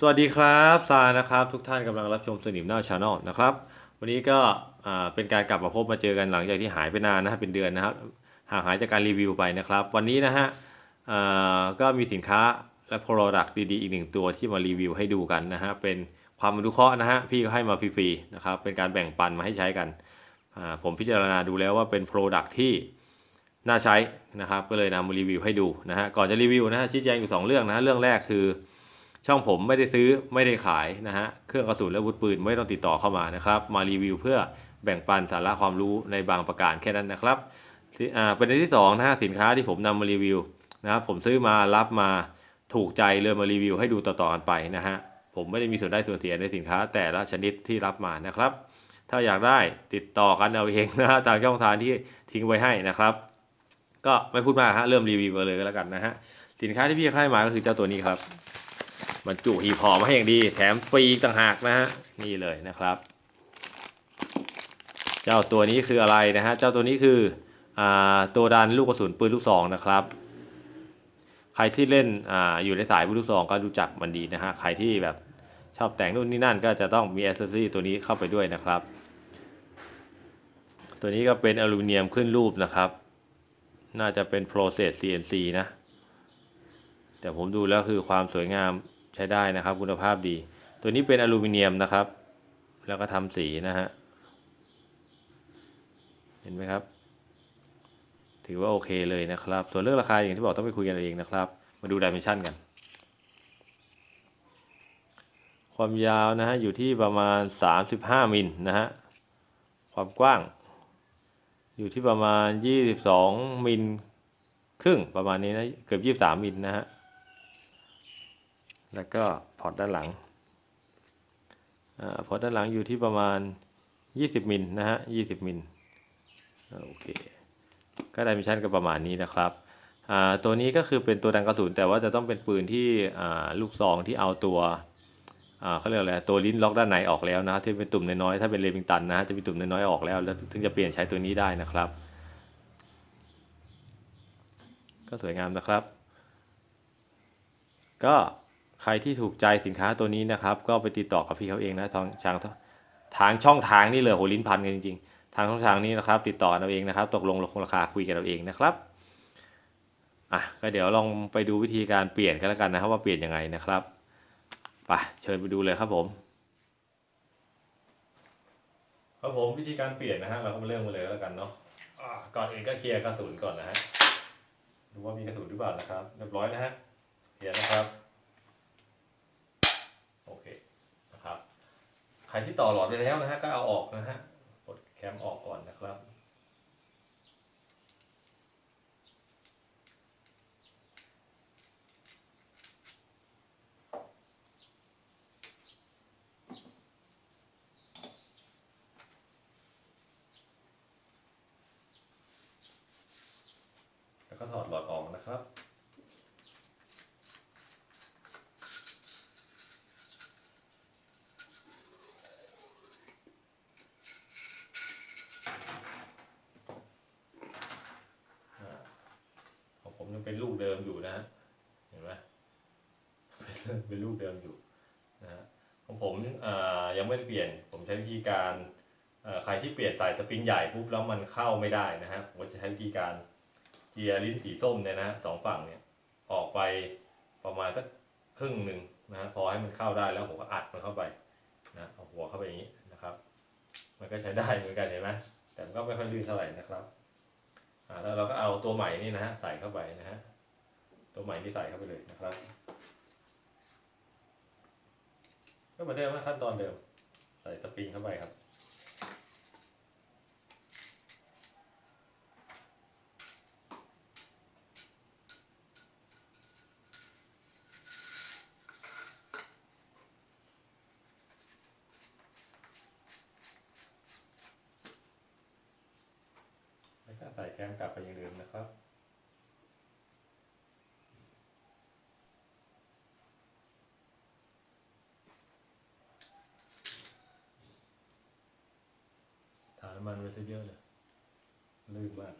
สวัสดีครับซานะครับ ทุกท่านกำลังรับชมสนิมหน้าชาแนลนะครับ วันนี้ก็เป็นการกลับมาพบมาเจอกันหลังจากที่หายไปนานนะครับเป็นเดือนนะครับห่างหายจากการรีวิวไปนะครับ วันนี้นะฮะก็มีสินค้าและ Product ดีๆ อีกหนึ่งตัวที่มารีวิวให้ดูกันนะฮะเป็นความอนุเคราะห์นะฮะพี่ก็ให้มาฟรีๆนะครับเป็นการแบ่งปันมาให้ใช้กันผมพิจารณาดูแล้วว่าเป็น Product ที่น่าใช้นะครับ ก็เลยนำมารีวิวให้ดูนะฮะก่อนจะรีวิวนะฮะชี้แจงอยู่ 2 เรื่องนะฮะเรื่องแรกคือ ช่องผมไม่ได้ซื้อไม่ได้ขายนะฮะเครื่องกระสุนและอาวุธปืนไม่ต้องติดต่อเข้ามานะครับ มารีวิวเพื่อแบ่งปันสาระความรู้ในบางประการแค่นั้นนะครับอ่าประเด็นที่2นะฮะสินค้าที่ผมนำมารีวิวนะครับผมซื้อมารับมาถูกใจเลยมารีวิวให้ดูต่อๆกันไปนะฮะผมไม่ได้มีส่วนได้ส่วนเสียในสินค้าแต่ละชนิดที่รับมานะครับ ถ้าอยากได้ติดต่อกันเอาเองนะฮะตามช่องทางที่ทิ้งไว้ให้นะครับ ก็ไม่พูดมากฮะเริ่มรีวิวเลยก็แล้วกันนะฮะสินค้าที่พี่ให้มาก็คือเจ้าตัวนี้ครับ บรรจุหีบห่อมาให้อย่างดี แถมฟรีต่างหากนะฮะนี่เลยนะครับ เจ้าตัวนี้คืออะไรนะฮะเจ้าตัวนี้คืออ่าตัวดันลูกกระสุนปืนลูกซองนะครับ ใครที่เล่นอ่าอยู่ในสายปืนลูกซองก็รู้จักมันดีนะฮะใครที่แบบชอบแต่งนู่นนี่นั่นก็จะต้องมีอ c เซอรี่ตัวนี้เข้าไปด้วยนะครับ ตัวนี้ก็เป็นอลูมิเนียมขึ้นรูปนะครับ น่าจะเป็น process CNC นะ แต่ผมดูแล้วคือความสวยงาม ใช้ได้นะครับ คุณภาพดี ตัวนี้เป็นอลูมิเนียมนะครับ แล้วก็ทำสีนะฮะเห็นไหมครับ ถือว่าโอเคเลยนะครับ ส่วนเรื่องราคาอย่างที่บอกต้องไปคุยกันเองนะครับ มาดูดิเมนชันกัน ความยาวนะฮะอยู่ที่ประมาณ 35มิลนะฮะความกว้าง อยู่ที่ประมาณ 22มิลครึ่งประมาณนี้นะเกือบ 23มิลนะฮะ แล้วก็พอร์ตด้านหลังอพอร์ตด้านหลังอยู่ที่ประมาณ 20มิลนะฮะ20มิลโอเคก็ไดมนชันก็ประมาณนี้นะครับตัวนี้ก็คือเป็นตัวดังกระสุนแต่ว่าจะต้องเป็นปืนที่ลูกซองที่เอาตัวเขาเรียกอะไรตัวลิ้นล็อกด้านในออกแล้วนะที่เป็นตุ่มน้อยๆถ้าเป็นเลมิงตันนะฮะจะมีตุ่มน้อยๆออกแล้วแล้วถึงจะเปลี่ยนใช้ตัวนี้ได้นะครับ ก็สวยงามนะครับ ก็ ใครที่ถูกใจสินค้าตัวนี้นะครับ ก็ไปติดต่อกับพี่เขาเองนะทางทางทางช่องทางนี่เลยโหลิ้นพันกันจริงๆ ทางช่องทางนี้นะครับ ติดต่อเราเองนะครับ ตกลงราคาคุยกันเราเองนะครับอะก็เดี๋ยวลองไปดูวิธีการเปลี่ยนกันแล้วกันนะครับ ว่าเปลี่ยนยังไงนะครับไปเชิญไปดูเลยครับผมครับผมวิธีการเปลี่ยนนะฮะเราก็มาเริ่มกันเลยแล้วกันเนาะอ่าก่อนอื่นก็เคลียร์กระสุนก่อนนะฮะดูว่ามีกระสุนหรือเปล่านะครับเรียบร้อยนะฮะเคลียร์นะครับ โอเคนะครับ ใค รที่ต่อหลอดไปแล้วนะฮะก็เอาออกนะฮะกดแคมออกก่อนนะครับแล้วก็ถอดหลอดออกนะครับ เป็นลูกเดิมอยู่นะฮะเห็นไหมเป็นลูกเดิมอยู่นะฮะของผมยังไม่ได้เปลี่ยน ผมใช้วิธีการใครที่เปลี่ยนสายสปริงใหญ่ปุ๊บแล้วมันเข้าไม่ได้นะฮะผมก็จะใช้วิธีการเจียร์ลิ้นสีส้มเนี่ยนะสองฝั่งเนี่ยออกไปประมาณสักครึ่งหนึ่งนะฮะพอให้มันเข้าได้แล้วผมก็อัดมันเข้าไปนะเอาหัวเข้าไปอย่างนี้นะครับ มันก็ใช้ได้เหมือนกันเห็นไหมแต่มันก็ไม่ค่อยลื่นเท่าไหร่นะครับ แล้วเราก็เอาตัวใหม่นี่นะฮะใส่เข้าไปนะฮะตัวใหม่นี่ใส่เข้าไปเลยนะครับ ก็เหมือนเดิมนะขั้นตอนเดิม ใส่สปริงเข้าไปครับ ใส่แก้มกลับไปอย่าลืมนะครับ ฐานมันไว้ซะเยอะเลยลืมมาก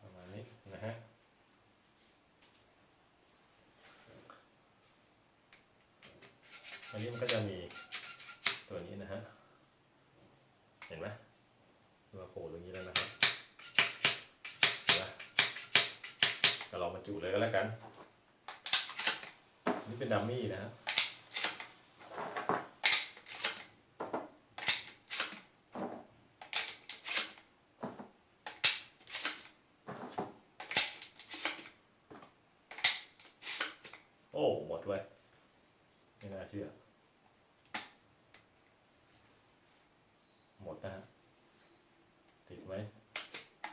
ประมาณนี้นะฮะอันนี้มันก็จะมีตัวนี้นะฮะ เห็นไหมมาโผล่ตรงนี้แล้วนะครับเห็นไหมก็ลองมาจุเลยก็แล้วกัน นี่เป็นดัมมี่นะฮะโอ้ หมดเว้ยไม่น่าเชื่อ หมด นะฮะติดไหม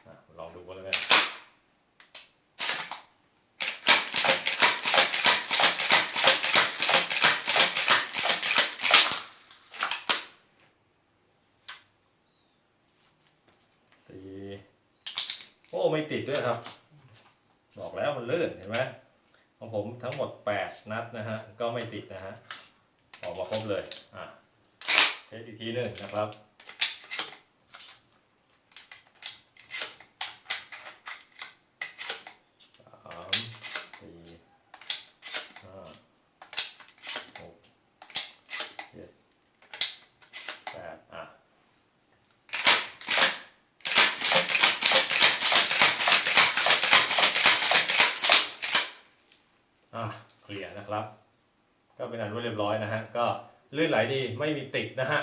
อะลองดูกันแล้วกันตีโอ้ ไม่ติดด้วยครับ บอกแล้วมันลื่นเห็นไหมของผมทั้งหมด 8 นัดนะฮะ ก็ไม่ติดนะฮะ ออกมาครบเลย อะเทสอีกทีหนึ่งนะครับ สามสี่ห้าหกเจ็ดแปดอะ อะเค ลียร์นะครับ ก็เป็นอันว่าเรียบร้อยนะฮะก็ลื่นไหลดีไม่มีติดนะฮะ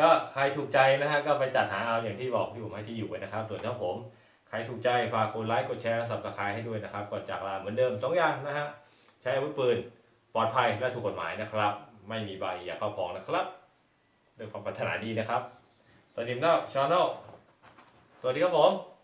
ก็ใครถูกใจนะฮะก็ไปจัดหาเอาอย่างที่บอกที่ผมให้ที่อยู่ไว้นะครับส่วนถ้าผมใครถูกใจฝากกดไลค์กดแชร์และสับสไครต์ให้ด้วยนะครับก่อนจากลาเหมือนเดิมสองอย่างนะฮะใช้อาวุธปืนปลอดภัยและถูกกฎหมายนะครับ ไม่มีใบอย่าเข้าพองนะครับด้วยความปรารถนาดีนะครับสวัสดีครับชาแนลสวัสดีครับผม